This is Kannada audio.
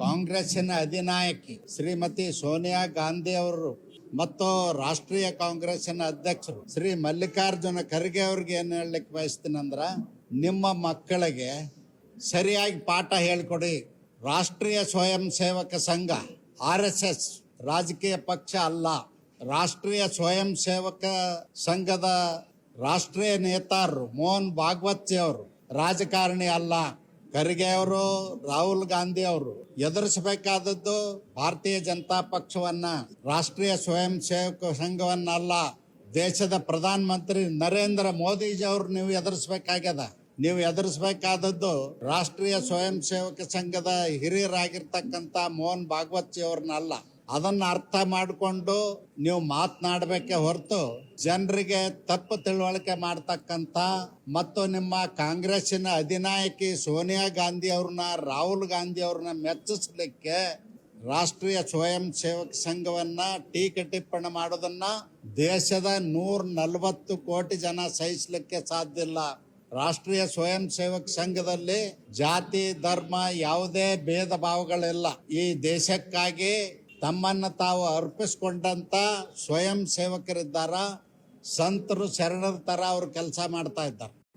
ಕಾಂಗ್ರೆಸ್ಸಿನ ಅಧಿನಾಯಕಿ ಶ್ರೀಮತಿ ಸೋನಿಯಾ ಗಾಂಧಿ ಅವರು ಮತ್ತು ರಾಷ್ಟ್ರೀಯ ಕಾಂಗ್ರೆಸ್ಸಿನ ಅಧ್ಯಕ್ಷರು ಶ್ರೀ ಮಲ್ಲಿಕಾರ್ಜುನ ಖರ್ಗೆ ಅವ್ರಿಗೆ ಏನು ಹೇಳಲಿಕ್ಕೆ ಬಯಸ್ತೀನಂದ್ರ ನಿಮ್ಮ ಮಕ್ಕಳಿಗೆ ಸರಿಯಾಗಿ ಪಾಠ ಹೇಳ್ಕೊಡಿ. ರಾಷ್ಟ್ರೀಯ ಸ್ವಯಂ ಸೇವಕ ಸಂಘ, ಆರ್ ಎಸ್ ಎಸ್, ರಾಜಕೀಯ ಪಕ್ಷ ಅಲ್ಲ. ರಾಷ್ಟ್ರೀಯ ಸ್ವಯಂ ಸೇವಕ ಸಂಘದ ರಾಷ್ಟ್ರೀಯ ನೇತಾರರು ಮೋಹನ್ ಭಾಗವತ್ ಅವರು ರಾಜಕಾರಣಿ ಅಲ್ಲ. ಖರ್ಗೆ ಅವರು, ರಾಹುಲ್ ಗಾಂಧಿ ಅವರು ಎದುರಿಸಬೇಕಾದದ್ದು ಭಾರತೀಯ ಜನತಾ ಪಕ್ಷವನ್ನ, ರಾಷ್ಟ್ರೀಯ ಸ್ವಯಂ ಸೇವಕ ಸಂಘವನ್ನ ಅಲ್ಲ ದೇಶದ ಪ್ರಧಾನ ಮಂತ್ರಿ ನರೇಂದ್ರ ಮೋದಿಜಿ ಅವ್ರು ನೀವು ಎದುರಿಸಬೇಕಾಗ್ಯದ. ನೀವು ಎದುರಿಸಬೇಕಾದದ್ದು ರಾಷ್ಟ್ರೀಯ ಸ್ವಯಂ ಸೇವಕ ಸಂಘದ ಹಿರಿಯರಾಗಿರ್ತಕ್ಕಂಥ ಮೋಹನ್ ಭಾಗವತ್ ಅವ್ರನ್ನ ಅಲ್ಲ. ಅದನ್ನ ಅರ್ಥ ಮಾಡಿಕೊಂಡು ನೀವು ಮಾತನಾಡಬೇಕೆ ಹೊರತು ಜನರಿಗೆ ತಪ್ಪು ತಿಳುವಳಿಕೆ ಮಾಡ್ತಕ್ಕಂಥ ಮತ್ತು ನಿಮ್ಮ ಕಾಂಗ್ರೆಸ್ಸಿನ ಅಧಿನಾಯಕಿ ಸೋನಿಯಾ ಗಾಂಧಿ ಅವ್ರನ್ನ, ರಾಹುಲ್ ಗಾಂಧಿ ಅವ್ರನ್ನ ಮೆಚ್ಚಿಸ್ಲಿಕ್ಕೆ ರಾಷ್ಟ್ರೀಯ ಸ್ವಯಂ ಸೇವಕ ಸಂಘವನ್ನ ಟೀಕೆ ಟಿಪ್ಪಣಿ ಮಾಡೋದನ್ನ ದೇಶದ ನೂರ ನಲವತ್ತು ಕೋಟಿ ಜನ ಸಹಿಸಲಿಕ್ಕೆ ಸಾಧ್ಯ ಇಲ್ಲ. ರಾಷ್ಟ್ರೀಯ ಸ್ವಯಂ ಸೇವಕ ಸಂಘದಲ್ಲಿ ಜಾತಿ, ಧರ್ಮ ಯಾವುದೇ ಭೇದ ಭಾವಗಳಿಲ್ಲ. ಈ ದೇಶಕ್ಕಾಗಿ ತಮ್ಮನ್ನ ತಾವು ಅರ್ಪಿಸ್ಕೊಂಡಂತ ಸ್ವಯಂ ಸೇವಕರಿದ್ದಾರ ಸಂತರು ಶರಣರ ತರ ಅವ್ರು ಕೆಲಸ ಮಾಡ್ತಾ ಇದ್ದಾರೆ.